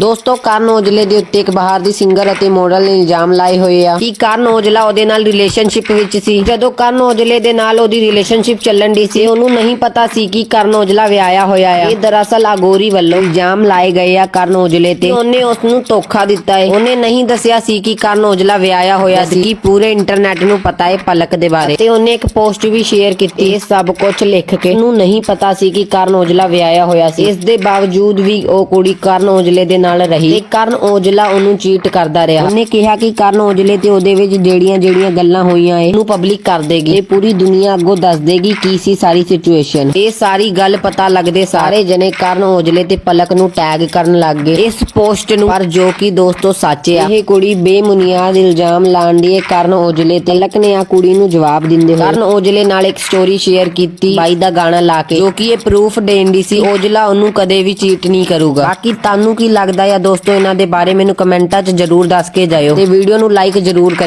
ਦੋਸਤੋ, ਕਰਨ ਔਜਲੇ ਦੇ ਉੱਤੇ ਇੱਕ ਬਾਹਰ ਦੀ ਸਿੰਗਰ ਅਤੇ ਮਾਡਲ ਨੇ ਇਲਜ਼ਾਮ ਲਾਏ ਹੋਏ ਆ ਕਿ ਕਰਨ ਔਜਲਾ ਉਹਦੇ ਨਾਲ ਰਿਲੇਸ਼ਨਸ਼ਿਪ ਵਿੱਚ ਸੀ। ਜਦੋਂ ਕਰਨ ਔਜਲੇ ਦੇ ਨਾਲ ਉਹਦੀ ਰਿਲੇਸ਼ਨਸ਼ਿਪ ਚੱਲਣ ਦੀ ਸੀ, ਉਹਨੂੰ ਨਹੀਂ ਪਤਾ ਸੀ ਕਿ ਕਰਨ ਔਜਲਾ ਵਿਆਹਿਆ ਹੋਇਆ ਆ। ਇਹ ਦਰਅਸਲ ਅਗੋਰੀ ਵੱਲੋਂ ਇਲਜ਼ਾਮ ਲਾਏ ਗਏ ਆ ਕਰਨ ਔਜਲੇ ਤੇ। ਉਹਨੇ ਉਸ ਨੂੰ ਧੋਖਾ ਦਿੱਤਾ ਹੈ ਉਹਨੇ ਨਹੀਂ ਦੱਸਿਆ ਸੀ ਕਿ ਕਰਨ ਔਜਲਾ ਵਿਆਹਿਆ ਹੋਇਆ ਸੀ। ਕਿ ਪੂਰੇ ਇੰਟਰਨੈਟ ਨੂੰ ਪਤਾ ਹੈ ਪਲਕ ਦੇ ਬਾਰੇ। ਤੇ ਉਹਨੇ ਇੱਕ ਪੋਸਟ ਵੀ ਸ਼ੇਅਰ ਕੀਤੀ। ਇਹ ਸਭ ਕੁਝ ਲਿਖ ਕੇ ਉਹਨੂੰ ਨਹੀਂ ਪਤਾ ਸੀ ਕਿ ਕਰਨ ਔਜਲਾ ਵਿਆਹਿਆ ਹੋਇਆ ਸੀ। ਇਸ ਦੇ ਬਾਵਜੂਦ ਵੀ ਉਹ ਕੁੜੀ ਕਰਨ ਔਜਲੇ ਦੇ ਨਾਲ ਰਹੀ। ਤੇ ਕਰਨ ਔਜਲਾ ਉਹਨੂੰ ਚੀਟ ਕਰਦਾ ਰਿਹਾ। ਉਹਨੇ ਕਿਹਾ ਕਿ ਕਰਨ ਔਜਲੇ ਤੇ ਉਹਦੇ ਵਿੱਚ ਜਿਹੜੀਆਂ ਜਿਹੜੀਆਂ ਗੱਲਾਂ ਹੋਈਆਂ ਏ ਉਹਨੂੰ ਪਬਲਿਕ ਕਰ ਦੇਗੀ। ਇਹ ਪੂਰੀ ਦੁਨੀਆ ਅੱਗੋਂ ਦੱਸ ਦੇਗੀ ਕੀ ਸੀ ਸਾਰੀ ਸਿਚੁਏਸ਼ਨ ਇਹ ਸਾਰੀ ਗੱਲ ਪਤਾ ਲੱਗਦੇ ਸਾਰੇ ਜਣੇ ਕਰਨ ਔਜਲੇ ਤੇ ਪਲਕ ਨੂੰ ਟੈਗ ਕਰਨ ਲੱਗ ਗਏ। ਇਸ ਪੋਸਟ ਨੂੰ ਪਰ ਜੋ ਕਿ ਦੋਸਤੋ ਸੱਚ ਆ। ਇਹ ਕੁੜੀ ਬੇਬੁਨਿਆਦ ਇਲਜ਼ਾਮ ਲਾਉਣ ਦੀ ਕਰਨ ਔਜਲੇ ਤੇ ਪਲਕ ਨੇ ਆ ਕੁੜੀ ਨੂੰ ਜਵਾਬ ਦਿੰਦੇ ਹੋਏ ਕਰਨ ਔਜਲੇ ਨਾਲ ਇੱਕ ਸਟੋਰੀ ਸ਼ੇਅਰ ਕੀਤੀ। ਬਾਈ ਦਾ ਗਾਣਾ ਲਾ ਕੇ। ਜੋ ਕਿ ਇਹ ਪ੍ਰੂਫ ਦੇਣ ਦੀ ਸੀ। ਔਜਲਾ ਉਹਨੂੰ ਕਦੇ ਵੀ ਚੀਟ ਨਹੀਂ ਕਰੂਗਾ। ਬਾਕੀ ਤੁਹਾਨੂੰ ਕੀ ਲੱਗਦਾ ਆ ਦੋਸਤੋ, ਇਹਨਾਂ ਦੇ ਬਾਰੇ ਮੈਨੂੰ ਕਮੈਂਟਾਂ 'ਚ ਜਰੂਰ ਦੱਸ ਕੇ ਜਾਇਓ ਤੇ ਵੀਡੀਓ ਨੂੰ ਲਾਈਕ ਜਰੂਰ ਕਰਿਓ।